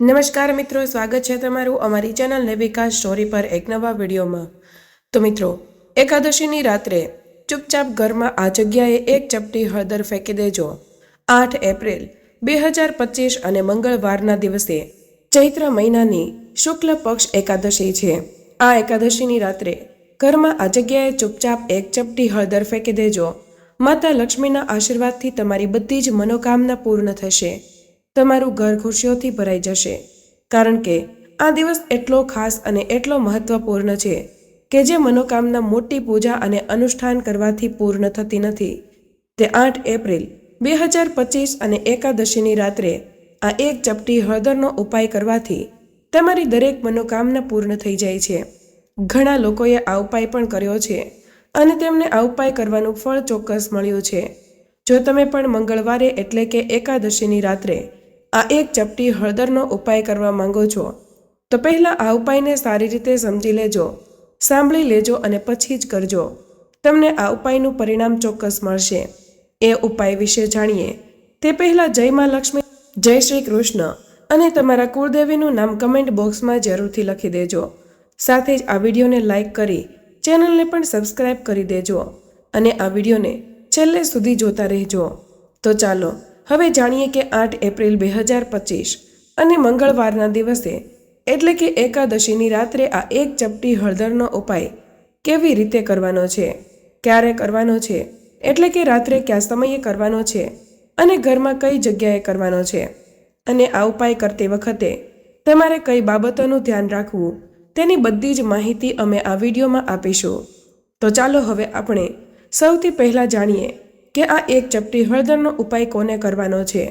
નમસ્કાર મિત્રો, સ્વાગત છે તમારું અમારી ચેનલ નેવિકા સ્ટોરી પર એક નવા વિડીયોમાં. તો મિત્રો, એકાદશીની રાત્રે ચૂપચાપ ઘરમાં આ જગ્યાએ એક ચપટી હળદર ફેંકી દેજો. આઠ એપ્રિલ, બે હજાર પચીસ અને મંગળવારના દિવસે ચૈત્ર મહિનાની શુક્લ પક્ષ એકાદશી છે. આ એકાદશીની રાત્રે ઘરમાં આ જગ્યાએ ચૂપચાપ એક ચપટી હળદર ફેંકી દેજો. માતા લક્ષ્મીના આશીર્વાદથી તમારી બધી જ મનોકામના પૂર્ણ થશે. તમારું ઘર ખુશીઓથી ભરાઈ જશે. કારણ કે આ દિવસ એટલો ખાસ અને એટલો મહત્વપૂર્ણ છે કે જે મનોકામના મોટી પૂજા અને અનુષ્ઠાન કરવાથી પૂર્ણ થતી નથી. તે આઠ એપ્રિલ, બે હજાર પચીસ અને એકાદશીની રાત્રે આ એક ચપટી હળદરનો ઉપાય કરવાથી તમારી દરેક મનોકામના પૂર્ણ થઈ જાય છે. ઘણા લોકોએ આ ઉપાય પણ કર્યો છે અને તેમને આ ઉપાય કરવાનું ફળ ચોક્કસ મળ્યું છે. જો તમે પણ મંગળવારે એટલે કે એકાદશીની રાત્રે આ એક ચપટી હળદરનો ઉપાય કરવા માંગો છો. તો પહેલાં આ ઉપાયને સારી રીતે સમજી લેજો. સાંભળી લેજો અને પછી જ કરજો. તમને આ ઉપાયનું પરિણામ ચોક્કસ મળશે. એ ઉપાય વિશે જાણીએ. તે પહેલાં જય માં લક્ષ્મી, જય શ્રી કૃષ્ણ અને તમારા કુળદેવીનું નામ કમેન્ટ બોક્સમાં જરૂરથી લખી દેજો. સાથે જ આ વિડીયોને લાઇક કરી, ચેનલને પણ સબસ્ક્રાઇબ કરી દેજો અને આ વિડીયોને છેલ્લે સુધી જોતા રહેજો. તો ચાલો હવે જાણીએ કે આઠ એપ્રિલ બે હજાર પચીસ, અને મંગળવારના દિવસે, એટલે કે એકાદશીની રાત્રે આ એક ચપટી હળદરનો ઉપાય કેવી રીતે કરવાનો છે? ક્યારે કરવાનો છે? એટલે કે રાત્રે કયા સમયે કરવાનો છે? અને ઘરમાં કઈ જગ્યાએ કરવાનો છે? અને આ ઉપાય કરતી વખતે તમારે કઈ બાબતોનું ધ્યાન રાખવું, તેની બધી જ માહિતી અમે આ વિડીયોમાં આપીશું. તો ચાલો હવે આપણે સૌથી પહેલાં જાણીએ કે આ એક ચપટી હળદરનો ઉપાય કોને કરવાનો છે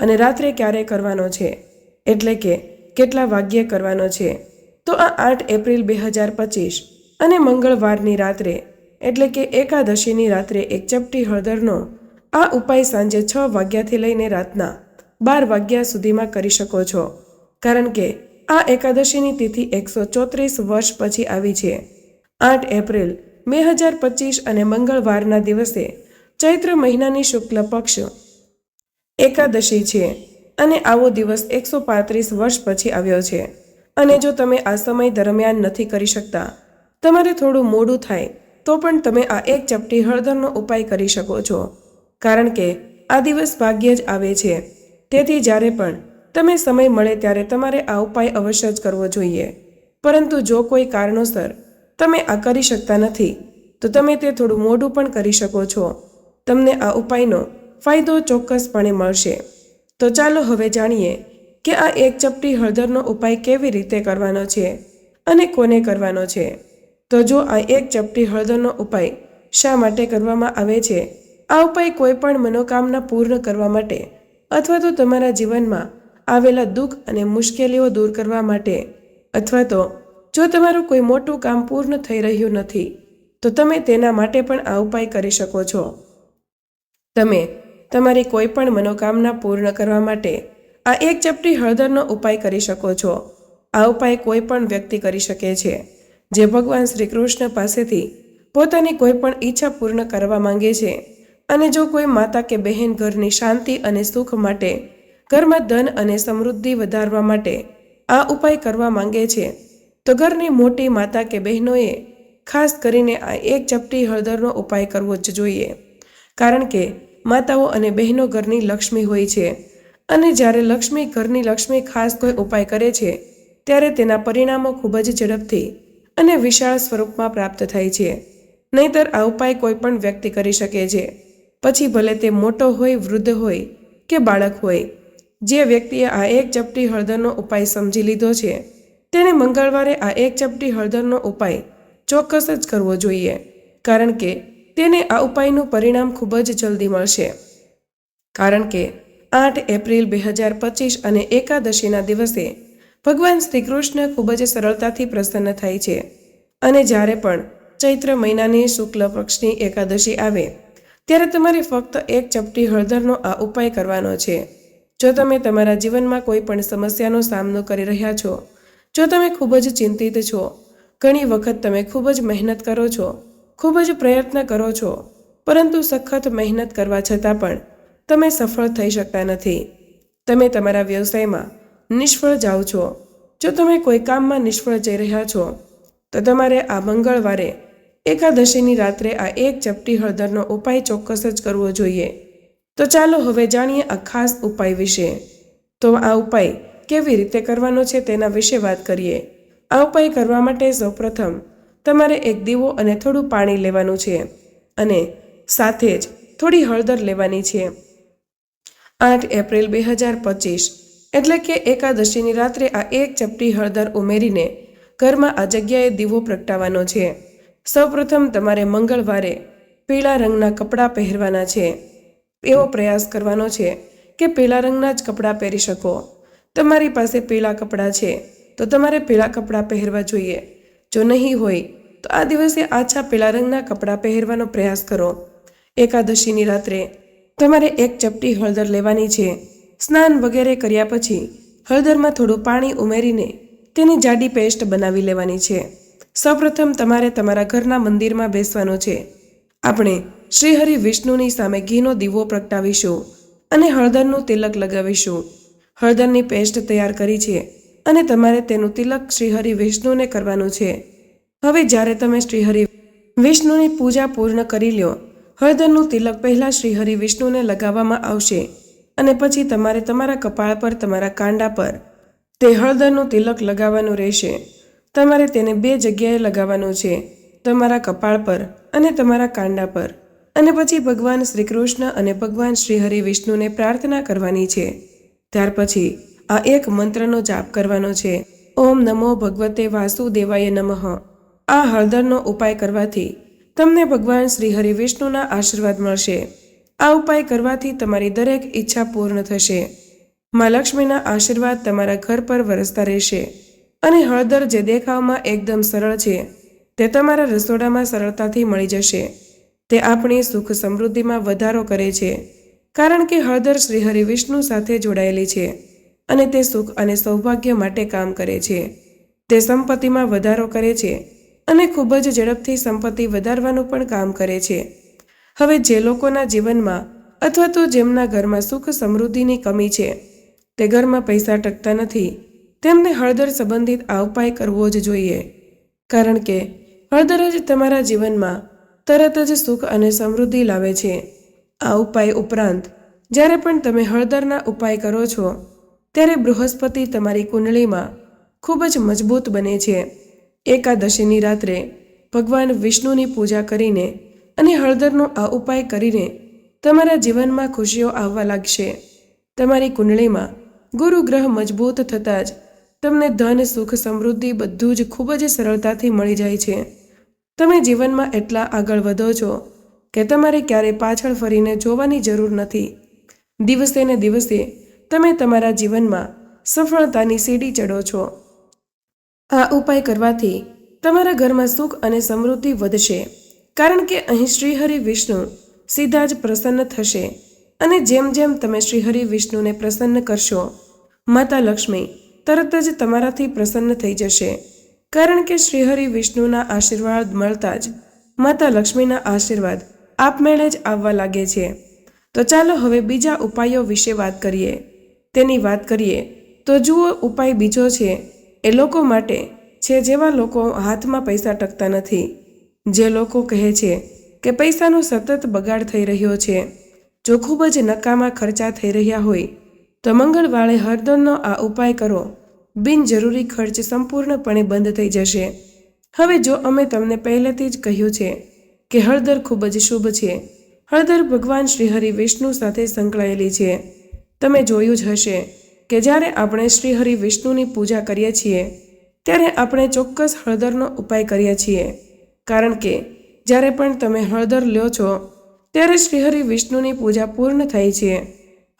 અને રાત્રે ક્યારે કરવાનો છે? એટલે કે, કેટલા વાગ્યે કરવાનો છે? તો આ આઠ એપ્રિલ બે હજાર પચીસ અને મંગળવારની રાત્રે, એટલે કે એકાદશીની રાત્રે એક ચપટી હળદરનો આ ઉપાય સાંજે છ વાગ્યાથી લઈને રાતના બાર વાગ્યા સુધીમાં કરી શકો છો. કારણ કે, આ એકાદશીની તિથિ એકસો ચોત્રીસ વર્ષ પછી આવી છે. આઠ એપ્રિલ બે હજાર પચીસ અને મંગળવારના દિવસે ચૈત્ર મહિનાની શુક્લ પક્ષ એકાદશી છે અને આવો દિવસ એકસો પાંત્રીસ વર્ષ પછી આવ્યો છે. અને જો તમે આ સમય દરમિયાન નથી કરી શકતા, તમારે થોડું મોડું થાય, તો પણ તમે આ એક ચપટી હળદરનો ઉપાય કરી શકો છો. કારણ કે આ દિવસ ભાગ્યે જ આવે છે. તેથી જ્યારે પણ તમે સમય મળે ત્યારે તમારે આ ઉપાય અવશ્ય જ કરવો જોઈએ. પરંતુ જો કોઈ કારણોસર તમે આ કરી શકતા નથી, તો તમે તે થોડું મોડું પણ કરી શકો છો. તમને આ ઉપાયનો ફાયદો ચોક્કસપણે મળશે. તો ચાલો હવે જાણીએ કે આ એક ચપટી હળદરનો ઉપાય કેવી રીતે કરવાનો છે અને કોને કરવાનો છે. તો જો આ એક ચપટી હળદરનો ઉપાય શા માટે કરવામાં આવે છે? આ ઉપાય કોઈ પણ મનોકામના પૂર્ણ કરવા માટે અથવા તો તમારા જીવનમાં આવેલા દુઃખ અને મુશ્કેલીઓ દૂર કરવા માટે અથવા તો જો તમારું કોઈ મોટું કામ પૂર્ણ થઈ રહ્યું નથી, તો તમે તેના માટે પણ આ ઉપાય કરી શકો છો. તમે તમારી કોઈ પણ મનોકામના પૂર્ણ કરવા માટે આ એક ચપટી હળદરનો ઉપાય કરી શકો છો. આ ઉપાય કોઈ પણ વ્યક્તિ કરી શકે છે, જે ભગવાન શ્રી કૃષ્ણ પાસેથી પોતાની કોઈ પણ ઈચ્છા પૂર્ણ કરવા માંગે છે અને જો કોઈ માતા કે બહેન ઘરની શાંતિ અને સુખ માટે ઘરમાં ધન અને સમૃદ્ધિ વધારવા માટે આ ઉપાય કરવા માંગે છે, તો ઘરની મોટી માતા કે બહેનોએ ખાસ કરીને આ એક ચપટી હળદરનો ઉપાય કરવો જ જોઈએ. કારણ કે માતાઓ અને બહેનો ઘરની લક્ષ્મી હોય છે. અને જ્યારે લક્ષ્મી ઘરની લક્ષ્મી ખાસ કોઈ ઉપાય કરે છે, ત્યારે તેના પરિણામો ખૂબ જ ઝડપથી અને વિશાળ સ્વરૂપમાં પ્રાપ્ત થાય છે. નહીતર આ ઉપાય કોઈ પણ વ્યક્તિ કરી શકે છે. પછી ભલે તે મોટો હોય, વૃદ્ધ હોય કે બાળક હોય, જે વ્યક્તિએ આ એક ચપટી હળદરનો ઉપાય સમજી લીધો છે તેને મંગળવારે આ એક ચપટી હળદરનો ઉપાય ચોક્કસ જ કરવો જોઈએ. કારણ કે તેને આ ઉપાયનું પરિણામ ખૂબ જ જલ્દી મળશે. કારણ કે આઠ એપ્રિલ બે હજાર પચીસ અને એકાદશીના દિવસે ભગવાન શ્રી કૃષ્ણ ખૂબ જ સરળતાથી પ્રસન્ન થાય છે અને જ્યારે પણ ચૈત્ર મહિનાની શુક્લ પક્ષની એકાદશી આવે, ત્યારે તમારે ફક્ત એક ચપટી હળદરનો આ ઉપાય કરવાનો છે. જો તમે તમારા જીવનમાં કોઈ પણ સમસ્યાનો સામનો કરી રહ્યા છો, જો તમે ખૂબ જ ચિંતિત છો, ઘણી વખત તમે ખૂબ જ મહેનત કરો છો ખૂબ જ પ્રયત્ન કરો છો, પરંતુ સખત મહેનત કરવા છતાં પણ તમે સફળ થઈ શકતા નથી. તમે તમારા વ્યવસાયમાં નિષ્ફળ જાઓ છો. જો તમે કોઈ કામમાં નિષ્ફળ જઈ રહ્યા છો, તો તમારે આ મંગળવારે એકાદશીની રાત્રે આ એક ચપટી હળદરનો ઉપાય ચોક્કસ જ કરવો જોઈએ. તો ચાલો હવે જાણીએ આ ખાસ ઉપાય વિશે. તો આ ઉપાય કેવી રીતે કરવાનો છે તેના વિશે વાત કરીએ. આ ઉપાય કરવા માટે સૌપ્રથમ તમારે એક દીવો અને થોડું પાણી લેવાનું છે અને સાથે જ થોડી હળદર લેવાની છે. આઠ એપ્રિલ બે હજાર પચીસ, એટલે કે એકાદશીની રાત્રે આ એક ચપટી હળદર ઉમેરીને ઘરમાં આ જગ્યાએ દીવો પ્રગટાવવાનો છે. સૌપ્રથમ તમારે મંગળવારે પીળા રંગના કપડાં પહેરવાના છે. એવો પ્રયાસ કરવાનો છે કે પીળા રંગના જ કપડાં પહેરી શકો. તમારી પાસે પીળા કપડાં છે તો તમારે પીળા કપડાં પહેરવા જોઈએ. જો નહીં હોય તો આ દિવસે આછા પીળા રંગના કપડાં પહેરવાનો પ્રયાસ કરો. એકાદશીની રાત્રે તમારે એક ચપટી હળદર લેવાની છે. સ્નાન વગેરે કર્યા પછી હળદરમાં થોડું પાણી ઉમેરીને તેની જાડી પેસ્ટ બનાવી લેવાની છે. સૌપ્રથમ તમારે તમારા ઘરના મંદિરમાં બેસવાનું છે. આપણે શ્રીહરિ વિષ્ણુની સામે ઘીનો દીવો પ્રગટાવીશું અને હળદરનું તિલક લગાવીશું. હળદરની પેસ્ટ તૈયાર કરી છે અને તમારે તેનું તિલક શ્રીહરિ વિષ્ણુને કરવાનું છે. હવે જ્યારે તમે શ્રીહરિ વિષ્ણુની પૂજા પૂર્ણ કરી લ્યો, હળદરનું તિલક પહેલાં શ્રીહરિ વિષ્ણુને લગાવવામાં આવશે અને પછી તમારે તમારા કપાળ પર, તમારા કાંડા પર તે હળદરનું તિલક લગાવવાનું રહેશે. તમારે તેને બે જગ્યાએ લગાવવાનું છે, તમારા કપાળ પર અને તમારા કાંડા પર. અને પછી ભગવાન શ્રી કૃષ્ણ અને ભગવાન શ્રીહરિ વિષ્ણુને પ્રાર્થના કરવાની છે. ત્યાર પછી આ એક મંત્રનો જાપ કરવાનો છે. ઓમ નમો ભગવતે વાસુદેવાય નમઃ. આ હળદરનો ઉપાય કરવાથી તમને ભગવાન શ્રી હરિ વિષ્ણુના આશીર્વાદ મળશે. આ ઉપાય કરવાથી તમારી દરેક ઈચ્છા પૂર્ણ થશે. મા લક્ષ્મીના આશીર્વાદ તમારા ઘર પર વરસતા રહેશે અને હળદર જે દેખાવમાં એકદમ સરળ છે, તે તમારા રસોડામાં સરળતાથી મળી જશે. તે આપણી સુખ સમૃદ્ધિમાં વધારો કરે છે, કારણ કે હળદર શ્રીહરિ વિષ્ણુ સાથે જોડાયેલી છે અને તે સુખ અને સૌભાગ્ય માટે કામ કરે છે. તે સંપત્તિમાં વધારો કરે છે અને ખૂબ જ ઝડપથી સંપત્તિ વધારવાનું પણ કામ કરે છે. હવે જે લોકોના જીવનમાં અથવા તો જેમના ઘરમાં સુખ સમૃદ્ધિની કમી છે, તે ઘરમાં પૈસા ટકતા નથી, તેમને હળદર સંબંધિત આ ઉપાય કરવો જ જોઈએ. કારણ કે હળદર જ તમારા જીવનમાં તરત જ સુખ અને સમૃદ્ધિ લાવે છે. આ ઉપાય ઉપરાંત, જ્યારે પણ તમે હળદરના ઉપાય કરો છો, ત્યારે બૃહસ્પતિ તમારી કુંડળીમાં ખૂબ જ મજબૂત બને છે. એકાદશીની રાત્રે ભગવાન વિષ્ણુની પૂજા કરીને અને હળદરનો આ ઉપાય કરીને તમારા જીવનમાં ખુશીઓ આવવા લાગશે. તમારી કુંડળીમાં ગુરુ ગ્રહ મજબૂત થતાં જ તમને ધન, સુખ, સમૃદ્ધિ બધું જ ખૂબ જ સરળતાથી મળી જાય છે. તમે જીવનમાં એટલા આગળ વધો છો કે તમારે ક્યારેય પાછળ ફરીને જોવાની જરૂર નથી. દિવસે ને દિવસે તમે તમારા જીવનમાં સફળતાની સીડી ચડો છો. આ ઉપાય કરવાથી તમારા ઘરમાં સુખ અને સમૃદ્ધિ વધશે. કારણ કે અહીં શ્રીહરિ વિષ્ણુ સીધા જ પ્રસન્ન થશે અને જેમ જેમ તમે શ્રીહરિ વિષ્ણુને પ્રસન્ન કરશો, માતા લક્ષ્મી તરત જ તમારાથી પ્રસન્ન થઈ જશે. કારણ કે શ્રીહરિ વિષ્ણુના આશીર્વાદ મળતા જ માતા લક્ષ્મીના આશીર્વાદ આપમેળે જ આવવા લાગે છે. તો ચાલો હવે બીજા ઉપાયો વિશે વાત કરીએ. તેની વાત કરીએ તો જુઓ ઉપાય બીજો છે. એ લોકો માટે છે જેવા લોકો હાથમાં પૈસા ટકતા નથી. જે લોકો કહે છે કે પૈસાનો સતત બગાડ થઈ રહ્યો છે. જો ખૂબ જ નકામા ખર્ચા થઈ રહ્યા હોય, તો મંગળવારે હળદરનો આ ઉપાય કરો. બિનજરૂરી ખર્ચ સંપૂર્ણપણે બંધ થઈ જશે. હવે જો અમે તમને પહેલેથી જ કહ્યું છે કે હળદર ખૂબ જ શુભ છે, હળદર ભગવાન શ્રી હરિ વિષ્ણુ સાથે સંકળાયેલી છે. તમે જોયું જ હશે કે જ્યારે આપણે શ્રીહરિ વિષ્ણુની પૂજા કરીએ છીએ, ત્યારે આપણે ચોક્કસ હળદરનો ઉપાય કરીએ છીએ. કારણ કે, જ્યારે પણ તમે હળદર લ્યો છો, ત્યારે શ્રીહરિ વિષ્ણુની પૂજા પૂર્ણ થાય છે.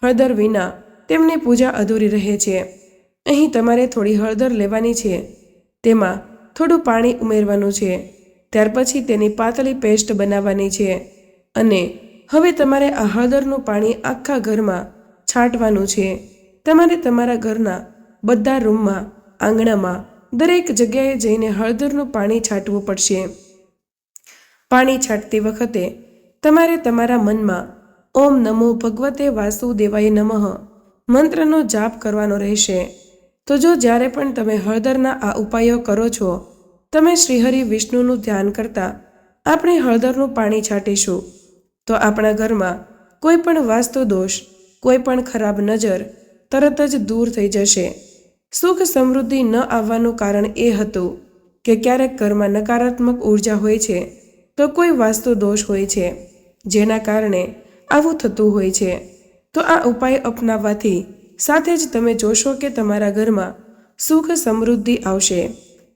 હળદર વિના તેમની પૂજા અધૂરી રહે છે. અહીં તમારે થોડી હળદર લેવાની છે. તેમાં થોડું પાણી ઉમેરવાનું છે. ત્યાર પછી તેની પાતળી પેસ્ટ બનાવવાની છે. અને હવે તમારે આ હળદરનું પાણી આખા ઘરમાં છાંટવાનું છે. તમારે તમારા ઘરના બધા રૂમમાં, આંગણામાં, દરેક જગ્યાએ જઈને હળદરનું પાણી છાંટવું પડશે. પાણી છાંટતી વખતે તમારે તમારા મનમાં, ઓમ નમો ભગવતે વાસુદેવાય નમઃ, મંત્રનો જાપ કરવાનો રહેશે. તો જો જ્યારે પણ તમે હળદરના આ ઉપાયો કરો છો, તમે શ્રીહરિ વિષ્ણુનું ધ્યાન કરતા આપણે હળદરનું પાણી છાંટીશું. તો આપણા ઘરમાં કોઈ પણ વાસ્તુ દોષ કોઈ પણ ખરાબ નજર તરત જ દૂર થઈ જશે. સુખ સમૃદ્ધિ ન આવવાનું કારણ એ હતું કે ક્યારેક ઘરમાં નકારાત્મક ઊર્જા હોય છે તો કોઈ વાસ્તુ દોષ હોય છે, જેના કારણે આવું થતું હોય છે. તો આ ઉપાય અપનાવવાથી સાથે જ તમે જોશો કે તમારા ઘરમાં સુખ સમૃદ્ધિ આવશે.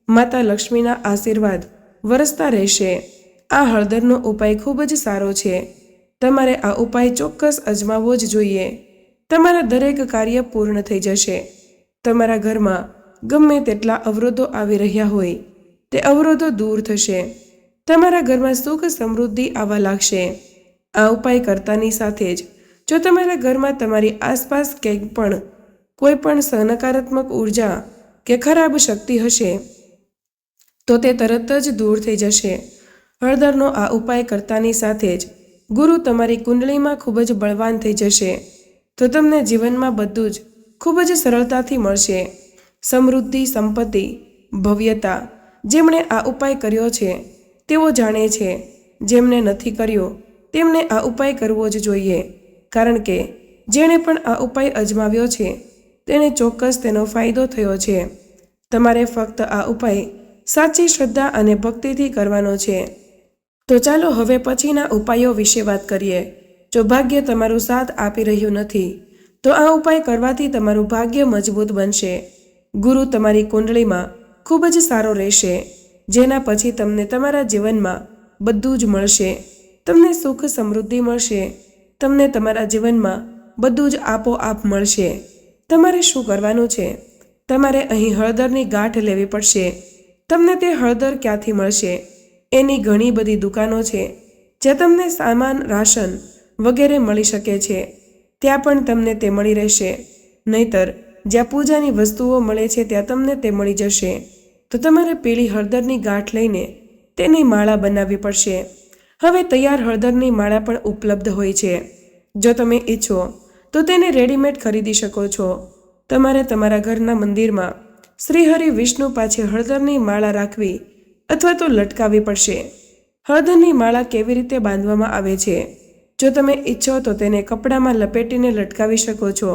માતા લક્ષ્મીના આશીર્વાદ વરસતા રહેશે. આ હળદરનો ઉપાય ખૂબ જ સારો છે. તમારે આ ઉપાય ચોક્કસ અજમાવવો જ જોઈએ. તમારા દરેક કાર્ય પૂર્ણ થઈ જશે. તમારા ઘરમાં ગમે તેટલા અવરોધો આવી રહ્યા હોય, તે અવરોધો દૂર થશે. તમારા ઘરમાં સુખ સમૃદ્ધિ આવવા લાગશે. આ ઉપાય કરતાની સાથે જ, જો તમારા ઘરમાં તમારી આસપાસ કંઈક પણ કોઈ પણ નકારાત્મક ઊર્જા કે ખરાબ શક્તિ હશે, તો તે તરત જ દૂર થઈ જશે. હળદરનો આ ઉપાય કરતાની સાથે જ, ગુરુ તમારી કુંડળીમાં ખૂબ જ બળવાન થઈ જશે. તો તમને જીવનમાં બધું જ ખૂબ જ સરળતાથી મળશે. સમૃદ્ધિ, સંપત્તિ, ભવ્યતા, જેમણે આ ઉપાય કર્યો છે, તેઓ જાણે છે. જેમણે નથી કર્યો, તેમને આ ઉપાય કરવો જ જોઈએ. કારણ કે જેણે પણ આ ઉપાય અજમાવ્યો છે તેને ચોક્કસ તેનો ફાયદો થયો છે. તમારે ફક્ત આ ઉપાય સાચી શ્રદ્ધા અને ભક્તિથી કરવાનો છે. તો ચાલો હવે પછીના ઉપાયો વિશે વાત કરીએ. જો ભાગ્ય તમારું સાથ આપી રહ્યું નથી, તો આ ઉપાય કરવાથી તમારું ભાગ્ય મજબૂત બનશે. ગુરુ તમારી કુંડળીમાં ખૂબ જ સારો રહેશે, જેના પછી તમને તમારા જીવનમાં બધું જ મળશે. તમને સુખ સમૃદ્ધિ મળશે, તમને તમારા જીવનમાં બધું જ આપોઆપ મળશે. તમારે શું કરવાનું છે? તમારે અહીં હળદરની ગાંઠ લેવી પડશે. તમને તે હળદર ક્યાંથી મળશે? એની ઘણી બધી દુકાનો છે, જ્યાં તમને સામાન, રાશન વગેરે મળી શકે છે. ત્યાં પણ તમને તે મળી રહેશે. નહીતર, જ્યાં પૂજાની વસ્તુઓ મળે છે, ત્યાં તમને તે મળી જશે. તો તમારે પીળી હળદરની ગાંઠ લઈને તેની માળા બનાવવી પડશે. હવે તૈયાર હળદરની માળા પણ ઉપલબ્ધ હોય છે. જો તમે ઈચ્છો, તો તેને રેડીમેડ ખરીદી શકો છો. તમારે તમારા ઘરના મંદિરમાં શ્રીહરિ વિષ્ણુ પાછળ હળદરની માળા રાખવી અથવા તો લટકાવવી પડશે. હળદરની માળા કેવી રીતે બાંધવામાં આવે છે? જો તમે ઈચ્છો તો તેને કપડામાં લપેટીને લટકાવી શકો છો,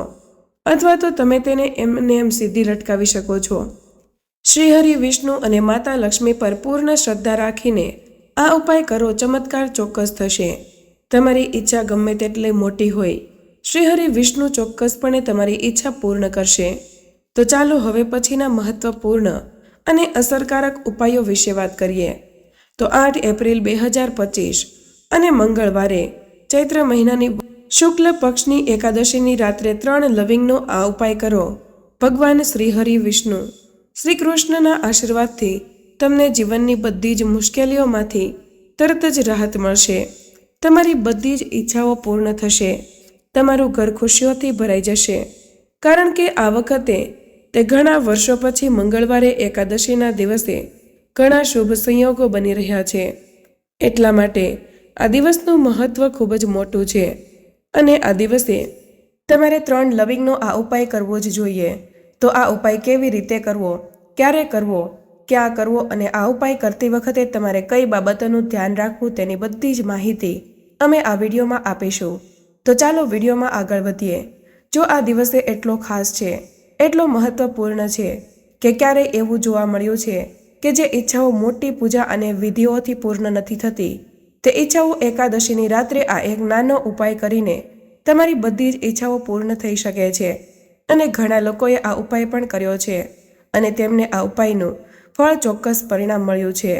અથવા તો તમે તેને એમને એમ સીધી લટકાવી શકો છો. શ્રીહરિ, વિષ્ણુ અને માતા લક્ષ્મી પર પૂર્ણ શ્રદ્ધા રાખીને આ ઉપાય કરો, ચમત્કાર ચોક્કસ થશે. તમારી ઈચ્છા ગમે તેટલી મોટી હોય, શ્રીહરિ, વિષ્ણુ ચોક્કસપણે તમારી ઈચ્છા પૂર્ણ કરશે. તો ચાલો હવે પછીના મહત્વપૂર્ણ અને અસરકારક ઉપાયો વિશે વાત કરીએ. તો આઠ એપ્રિલ બે હજાર પચીસ અને મંગળવારે ચૈત્ર મહિનાની શુક્લ પક્ષની એકાદશીની રાત્રે ત્રણ લવિંગનો આ ઉપાય કરો. ભગવાન શ્રીહરિ વિષ્ણુ શ્રી કૃષ્ણના આશીર્વાદથી તમને જીવનની બધી જ મુશ્કેલીઓમાંથી તરત જ રાહત મળશે. તમારી બધી જ ઈચ્છાઓ પૂર્ણ થશે. તમારું ઘર ખુશીઓથી ભરાઈ જશે. કારણ કે આ વખતે તે ઘણા વર્ષો પછી મંગળવારે એકાદશીના દિવસે ઘણા શુભ સંયોગો બની રહ્યા છે. એટલા માટે આ દિવસનું મહત્વ ખૂબ જ મોટું છે. અને આ દિવસે તમારે ત્રણ લવિંગનો આ ઉપાય કરવો જ જોઈએ. તો આ ઉપાય કેવી રીતે કરવો, ક્યારે કરવો, ક્યાં કરવો અને આ ઉપાય કરતી વખતે તમારે કઈ બાબતોનું ધ્યાન રાખવું તેની બધી જ માહિતી અમે આ વિડીયોમાં આપીશું. તો ચાલો વિડીયોમાં આગળ વધીએ. જો આ દિવસે એટલો ખાસ છે, એટલો મહત્વપૂર્ણ છે, કે ક્યારે એવું જોવા મળ્યું છે, કે જે ઈચ્છાઓ મોટી પૂજા અને વિધિઓથી પૂર્ણ નથી થતી તે ઈચ્છાઓ એકાદશીની રાત્રે આ એક નાનો ઉપાય કરીને તમારી બધી જ ઈચ્છાઓ પૂર્ણ થઈ શકે છે. અને ઘણા લોકોએ આ ઉપાય પણ કર્યો છે. અને તેમને આ ઉપાયનું ફળ ચોક્કસ પરિણામ મળ્યું છે.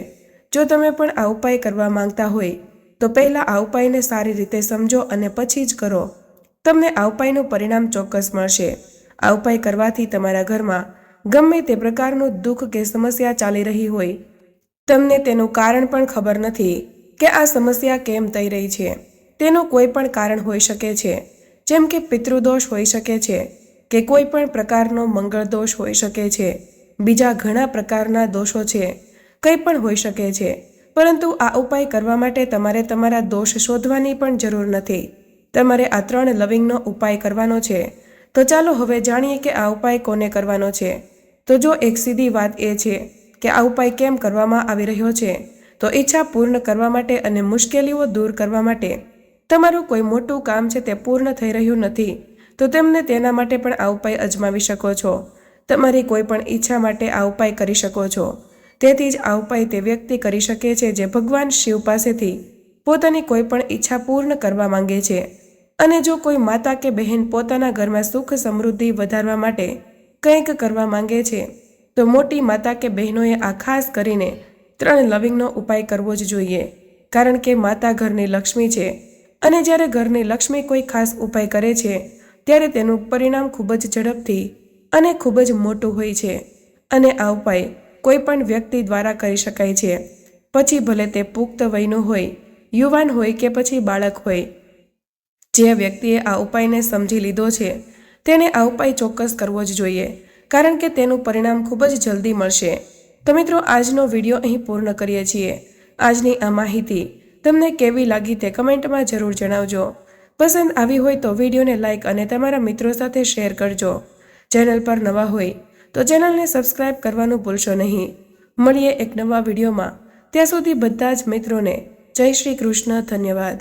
જો તમે પણ આ ઉપાય કરવા માંગતા હોય, તો પહેલાં આ ઉપાયને સારી રીતે સમજો અને પછી જ કરો. તમને આ ઉપાયનું પરિણામ ચોક્કસ મળશે. આ ઉપાય કરવાથી તમારા ઘરમાં ગમે તે પ્રકારનું દુઃખ કે સમસ્યા ચાલી રહી હોય, તમને તેનું કારણ પણ ખબર નથી. કે આ સમસ્યા કેમ થઈ રહી છે? તેનું કોઈ પણ કારણ હોઈ શકે છે. જેમ કે પિતૃદોષ હોઈ શકે છે કે કોઈ પણ પ્રકારનો મંગળ દોષ હોઈ શકે છે. બીજા ઘણા પ્રકારના દોષો છે. કંઈ પણ હોઈ શકે છે. પરંતુ આ ઉપાય કરવા માટે તમારે તમારા દોષ શોધવાની પણ જરૂર નથી. તમારે આ ત્રણ લવિંગનો ઉપાય કરવાનો છે. તો ચાલો હવે જાણીએ કે આ ઉપાય કોને કરવાનો છે. તો જો એક સીધી વાત એ છે કે આ ઉપાય કેમ કરવામાં આવી રહ્યો છે? તો ઈચ્છા પૂર્ણ કરવા માટે અને મુશ્કેલીઓ દૂર કરવા માટે તમારું કોઈ મોટું કામ છે તે પૂર્ણ થઈ રહ્યું નથી, તો તેમને તેના માટે પણ આ ઉપાય અજમાવી શકો છો. તમારી કોઈ પણ ઈચ્છા માટે આ ઉપાય કરી શકો છો. તેથી જ આ ઉપાય તે વ્યક્તિ કરી શકે છે જે ભગવાન શિવ પાસેથી પોતાની કોઈ પણ ઈચ્છા પૂર્ણ કરવા માંગે છે. અને જો કોઈ માતા કે બહેન પોતાના ઘરમાં સુખ સમૃદ્ધિ વધારવા માટે કંઈક કરવા માંગે છે, તો મોટી માતા કે બહેનોએ આ ખાસ કરીને ત્રણ લવિંગનો ઉપાય કરવો જ જોઈએ, કારણ કે માતા ઘરની લક્ષ્મી છે અને જ્યારે ઘરની લક્ષ્મી કોઈ ખાસ ઉપાય કરે છે, ત્યારે તેનું પરિણામ ખૂબ જ ઝડપથી અને ખૂબ જ મોટું હોય છે અને આ ઉપાય કોઈ પણ વ્યક્તિ દ્વારા કરી શકાય છે. પછી ભલે તે પુખ્ત વયનું હોય, યુવાન હોય કે પછી બાળક હોય, જે વ્યક્તિએ આ ઉપાયને સમજી લીધો છે, તેને આ ઉપાય ચોક્કસ કરવો જ જોઈએ, કારણ કે તેનું પરિણામ ખૂબ જ જલ્દી મળશે. તો મિત્રો, આજનો વીડિયો અહીં પૂર્ણ કરીએ છીએ. આજની આ માહિતી તમને કેવી લાગી તે કમેન્ટમાં જરૂર જણાવજો. પસંદ આવી હોય તો વિડીયોને લાઇક અને તમારા મિત્રો સાથે શેર કરજો. ચેનલ પર નવા હોય તો ચેનલને સબસ્ક્રાઇબ કરવાનું ભૂલશો નહીં. મળીએ એક નવા વિડીયોમાં. ત્યાં સુધી બધા જ મિત્રોને જય શ્રી કૃષ્ણ, ધન્યવાદ.